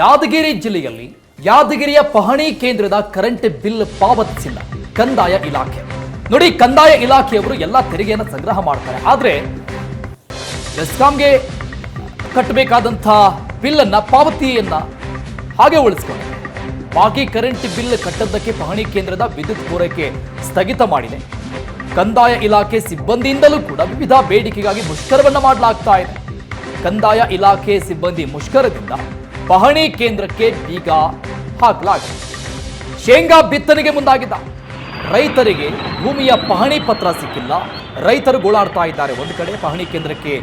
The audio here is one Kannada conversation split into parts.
ಯಾದಗಿರಿ ಜಿಲ್ಲೆಯಲ್ಲಿ ಯಾದಗಿರಿಯ ಪಹಣಿ ಕೇಂದ್ರದ ಕರೆಂಟ್ ಬಿಲ್ ಪಾವತಿಸಿಲ್ಲ. ಕಂದಾಯ ಇಲಾಖೆ. ನೋಡಿ, ಕಂದಾಯ ಇಲಾಖೆಯವರು ಎಲ್ಲ ತೆರಿಗೆಯನ್ನು ಸಂಗ್ರಹ ಮಾಡ್ತಾರೆ. ಆದರೆ ಬೆಸ್ಕಾಂಗೆ ಕಟ್ಟಬೇಕಾದಂಥ ಬಿಲ್ಲನ್ನು, ಪಾವತಿಯನ್ನ ಹಾಗೆ ಉಳಿಸ್ಕೊಂಡು, ಬಾಕಿ ಕರೆಂಟ್ ಬಿಲ್ ಕಟ್ಟದ್ದಕ್ಕೆ ಪಹಣಿ ಕೇಂದ್ರದ ವಿದ್ಯುತ್ ಪೂರೈಕೆ ಸ್ಥಗಿತ ಮಾಡಿದೆ. ಕಂದಾಯ ಇಲಾಖೆ ಸಿಬ್ಬಂದಿಯಿಂದಲೂ ಕೂಡ ವಿವಿಧ ಬೇಡಿಕೆಗಾಗಿ ಮುಷ್ಕರವನ್ನು ಮಾಡಲಾಗ್ತಾ ಇದೆ. ಕಂದಾಯ ಇಲಾಖೆ ಸಿಬ್ಬಂದಿ ಮುಷ್ಕರದಿಂದ ಪಹಣಿ ಕೇಂದ್ರಕ್ಕೆ ಬೀಗ ಹಾಕಲಾಗಿದೆ. ಶೇಂಗಾ ಬಿತ್ತನೆಗೆ ಮುಂದಾಗಿದ್ದ. ರೈತರಿಗೆ ಭೂಮಿಯ ಪಹಣಿ ಪತ್ರ ಸಿಕ್ಕಿಲ್ಲ. ರೈತರು ಗೋಳಾಡ್ತಾ ಇದ್ದಾರೆ. ಒಂದು ಕಡೆ ಪಹಣಿ ಕೇಂದ್ರಕ್ಕೆ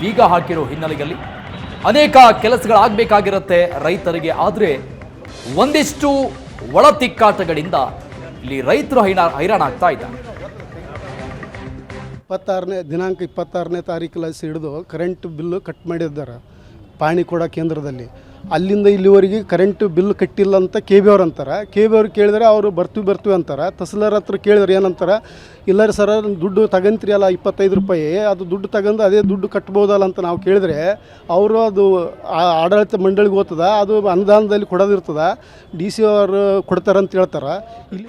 ಬೀಗ ಹಾಕಿರೋ ಹಿನ್ನೆಲೆಯಲ್ಲಿ ಅನೇಕ ಕೆಲಸಗಳಾಗಬೇಕಾಗಿರುತ್ತೆ ರೈತರಿಗೆ. ಆದರೆ ಒಂದಿಷ್ಟು ಒಳ ತಿಕ್ಕಾಟಗಳಿಂದ ಇಲ್ಲಿ ರೈತರು ಹೈರಾ ಹೈರಾಣಾಗ್ತಾ ಇದ್ದಾರೆ. ಇಪ್ಪತ್ತಾರನೇ ದಿನಾಂಕ ಇಪ್ಪತ್ತಾರನೇ ತಾರೀಕಲ್ಲಿ ಹಿಡಿದು ಕರೆಂಟ್ ಬಿಲ್ಲು ಕಟ್ ಮಾಡಿದ್ದಾರೆ. ಪಾಣಿ ಕೊಡ ಕೇಂದ್ರದಲ್ಲಿ. ಅಲ್ಲಿಂದ ಇಲ್ಲಿವರೆಗೆ ಕರೆಂಟ್ ಬಿಲ್ ಕಟ್ಟಿಲ್ಲ ಅಂತ ಕೆ ಬಿ ಅವ್ರು ಅಂತಾರೆ. ಕೆ ಬಿ ಅವ್ರು ಕೇಳಿದ್ರೆ ಅವರು ಬರ್ತೀವಿ ಬರ್ತೀವಿ ಅಂತಾರೆ. ತಹಸೀಲ್ದಾರ್ ಹತ್ರ ಕೇಳಿದ್ರೆ ಏನಂತಾರೆ? ಇಲ್ಲ ಸರ್, ದುಡ್ಡು ತಗಂತ್ರಿ ಅಲ್ಲ, ಇಪ್ಪತ್ತೈದು ರೂಪಾಯಿ. ಅದು ದುಡ್ಡು ತಗೊಂಡು ಅದೇ ದುಡ್ಡು ಕಟ್ಬೋದಲ್ಲ ಅಂತ ನಾವು ಕೇಳಿದ್ರೆ ಅವರು ಅದು ಆಡಳಿತ ಮಂಡಳಿಗೆ ಓದ್ತದೆ, ಅದು ಅನುದಾನದಲ್ಲಿ ಕೊಡೋದಿರ್ತದ, ಡಿ ಸಿ ಅವರು ಕೊಡ್ತಾರಂತ ಹೇಳ್ತಾರೆ. ಇಲ್ಲಿ